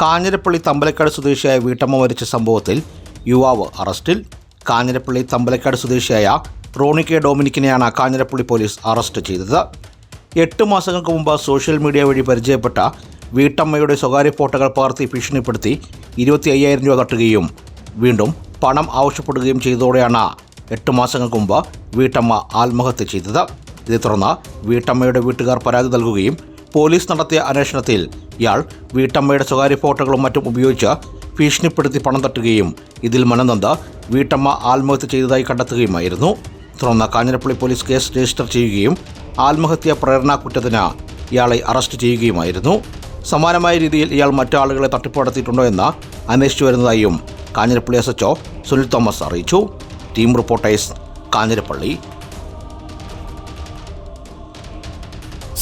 കാഞ്ഞിരപ്പള്ളി തമ്പലക്കാട് സ്വദേശിയായ വീട്ടമ്മ മരിച്ച സംഭവത്തിൽ യുവാവ് അറസ്റ്റിൽ. കാഞ്ഞിരപ്പള്ളി തമ്പലക്കാട് സ്വദേശിയായ റോണി കെ ഡൊമിനിക്കിനെയാണ് കാഞ്ഞിരപ്പള്ളി പോലീസ് അറസ്റ്റ് ചെയ്തത്. എട്ട് മാസങ്ങൾക്ക് മുമ്പ് സോഷ്യൽ മീഡിയ വഴി പരിചയപ്പെട്ട വീട്ടമ്മയുടെ സ്വകാര്യ ഫോട്ടോകൾ പകർത്തി ഭീഷണിപ്പെടുത്തി ഇരുപത്തി അയ്യായിരം രൂപ തട്ടുകയും വീണ്ടും പണം ആവശ്യപ്പെടുകയും ചെയ്തതോടെയാണ് എട്ട് മാസങ്ങൾക്ക് മുമ്പ് വീട്ടമ്മ ആത്മഹത്യ ചെയ്തത്. ഇതേ തുടർന്ന് വീട്ടമ്മയുടെ വീട്ടുകാർ പരാതി നൽകുകയും പോലീസ് നടത്തിയ അന്വേഷണത്തിൽ ഇയാൾ വീട്ടമ്മയുടെ സ്വകാര്യ ഫോട്ടോകളും മറ്റും ഉപയോഗിച്ച് ഭീഷണിപ്പെടുത്തി പണം തട്ടുകയും ഇതിൽ മനനന്ദ വീട്ടമ്മ ആത്മഹത്യ ചെയ്തതായി കണ്ടെത്തുകയുമായിരുന്നു. തുടർന്ന് കാഞ്ഞിരപ്പള്ളി പോലീസ് കേസ് രജിസ്റ്റർ ചെയ്യുകയും ആത്മഹത്യ പ്രേരണ കുറ്റത്തിന് ഇയാളെ അറസ്റ്റ് ചെയ്യുകയുമായിരുന്നു. സമാനമായ രീതിയിൽ ഇയാൾ മറ്റു ആളുകളെ തട്ടിപ്പ് നടത്തിയിട്ടുണ്ടോ എന്ന് അന്വേഷിച്ചു വരുന്നതായും Kanjirappally S H Sunil Thomas അറിയിച്ചു. Team reporters Kanjirappally.